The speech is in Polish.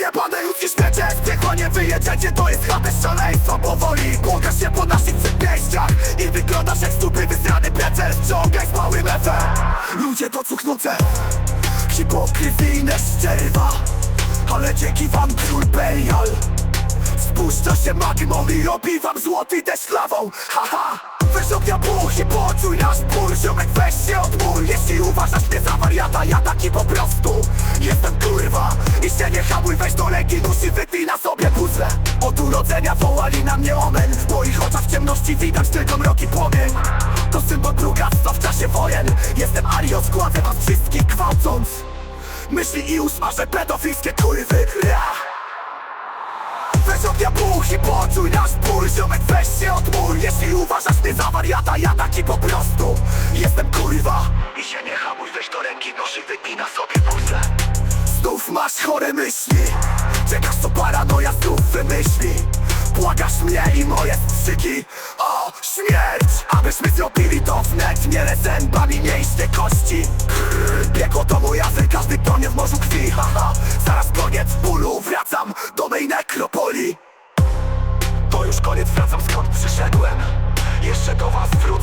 Jebane ludzkie śmiecie Z piekła nie wyjedziecie To jest chatę szaleństwo Powoli błąkasz się po naszych przedmieściach I wyglądasz jak stupy wysrany pecel Wciągaj z małym efem Ludzie to cuchnące Hipokryzyjne szczerwa. Ale dzięki wam król Belial Spuszcza się magmą i robi wam złoty deszcz lawą. Haha Weź ognia buch i poczuj nasz ból. Ziomek weź się odmól Jeśli uważasz mnie za wariata Ja taki po hamuj Weź do leki nóż i wytnij na sobie puzzle Od urodzenia wołali na mnie omen. W moich oczach w ciemności widać tylko mroki płomień. To symbol brugactwa w czasie wojen. Jestem Arios, kładę was wszystkich gwałcąc. Myśli i usmażę pedofilskie kurwy. Ra! Weź ognia buch i poczuj nasz ból. Ziomek weź się odmól Jeśli uważasz mnie za wariata Ja taki po prostu Jestem kurwa masz chore myśli. Czekasz co paranoja znów wymyśli. Błagasz mnie i moje strzyki. O śmierć! Abyśmy zrobili to wnet. Miele zębami mięśnie kości. Piekło to mój język Każdy tonie w morzu krwi. Haha, zaraz koniec bólu Wracam do mej nekropolii To już koniec, wracam skąd przyszedłem. Jeszcze do was wrócę